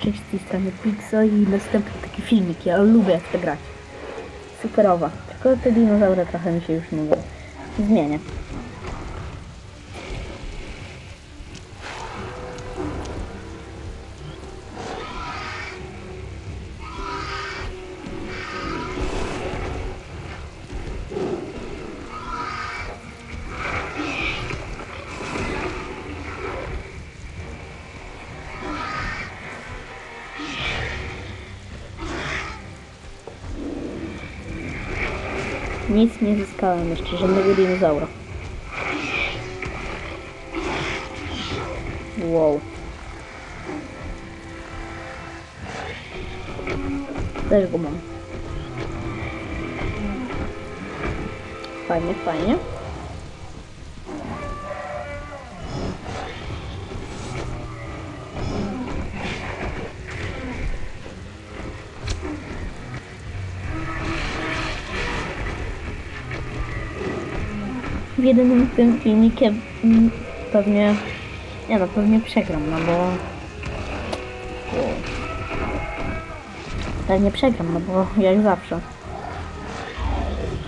Cześć z tej strony Pixo i następny taki filmik. Ja lubię w to grać. Superowa. Tylko te dinozaury trochę mi się już nudzą. Zmienię. Nic nie zyskałem jeszcze, żadnego dinozaura. Wow. Też go mam. Fajnie, fajnie. W jedynym tym filmikiem mm, pewnie nie no, pewnie przegram, no bo pewnie przegram, no bo jak zawsze.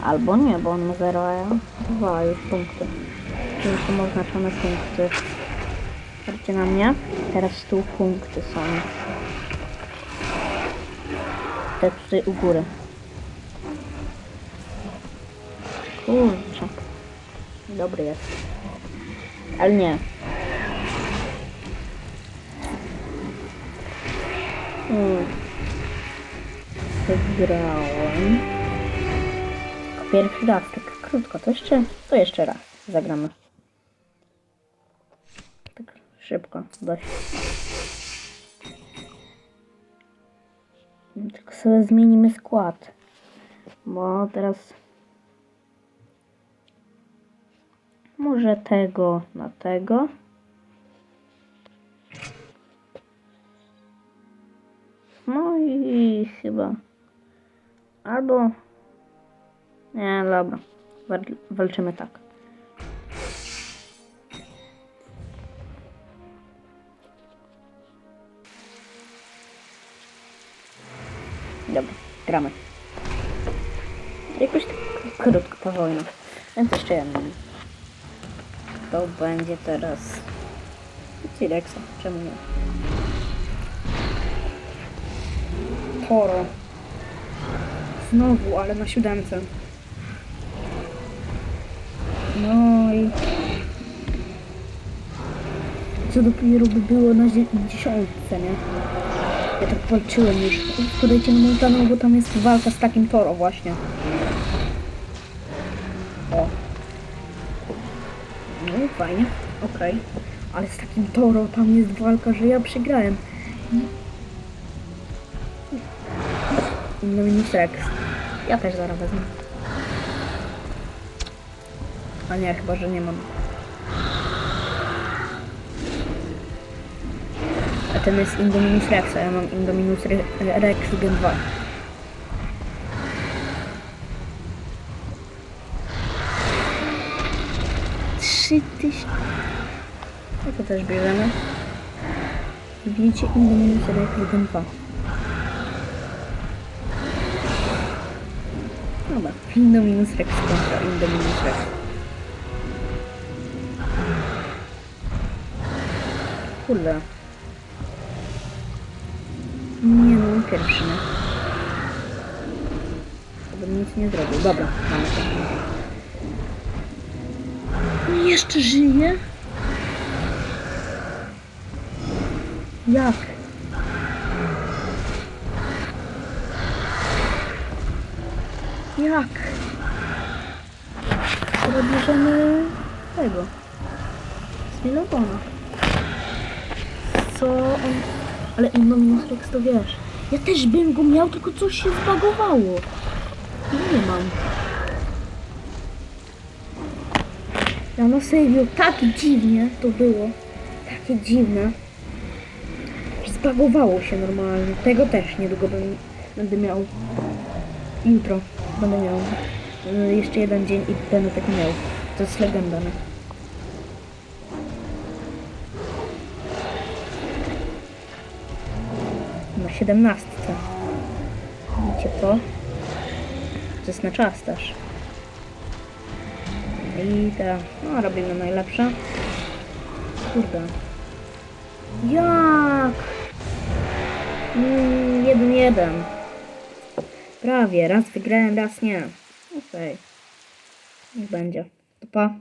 Albo nie, bo on ma 0, a ja 2 już punkty. Czyli są oznaczone punkty. Patrzcie na mnie. Teraz tu punkty są. Te tutaj u góry Dobry jest. Ale nie. Hmm. Wygrałem. Pierwszy raz, tak krótko. To jeszcze, to jeszcze raz zagramy. Tak szybko, dość. Tylko sobie zmienimy skład. Bo teraz Może tego na tego. No i chyba. Albo. Nie, dobra. Wal- Walczymy tak. Dobra, gramy. Jakoś tak krótko ta wojna. Więc jeszcze jeden. To będzie teraz T-Rexa, czemu nie? Toro. Znowu, ale na siódemce. No i co dopiero by było na dzie- dziesiątce, nie? Ja tak walczyłem już. Podajcie na Montanę, bo tam jest walka z takim Toro właśnie. No fajnie, okej. Ale z takim Toro tam jest walka, że ja przegrałem. No minus Rex. Ja też zaraz wezmę. A nie, chyba, że nie mam. A ten jest Indominus Rex, a ja mam Indominus Re Rex Gen 2. Trzy tysiące. No to też bierzemy. Widzicie Indominus Rex Gen 2. Dobra, Indominus Rex kontra Indominus Rex. Kurde. Nie no, pierwszy, nie? To bym nic nie zrobił. Dobra, mamy to. Jeszcze żyje? Jak? Jak? Teraz bierzemy tego. Smilogona. Co on... Ale Indominus Rex to wiesz. Ja też bym go miał, tylko coś się zbagowało. I nie mam. Ja na serio, tak dziwnie to było. Takie dziwne. Zbagowało się normalnie. Tego też niedługo będę miał. Jutro będę miał. y, Jeszcze jeden dzień i będę tak miał. To jest legenda, nie? na 17. Widzicie to? To jest na czas też. I te, no robimy najlepsze. Kurde. Jak? Mm, jeden, jeden. Prawie, raz wygrałem, raz nie. Okej. Niech będzie. To pa.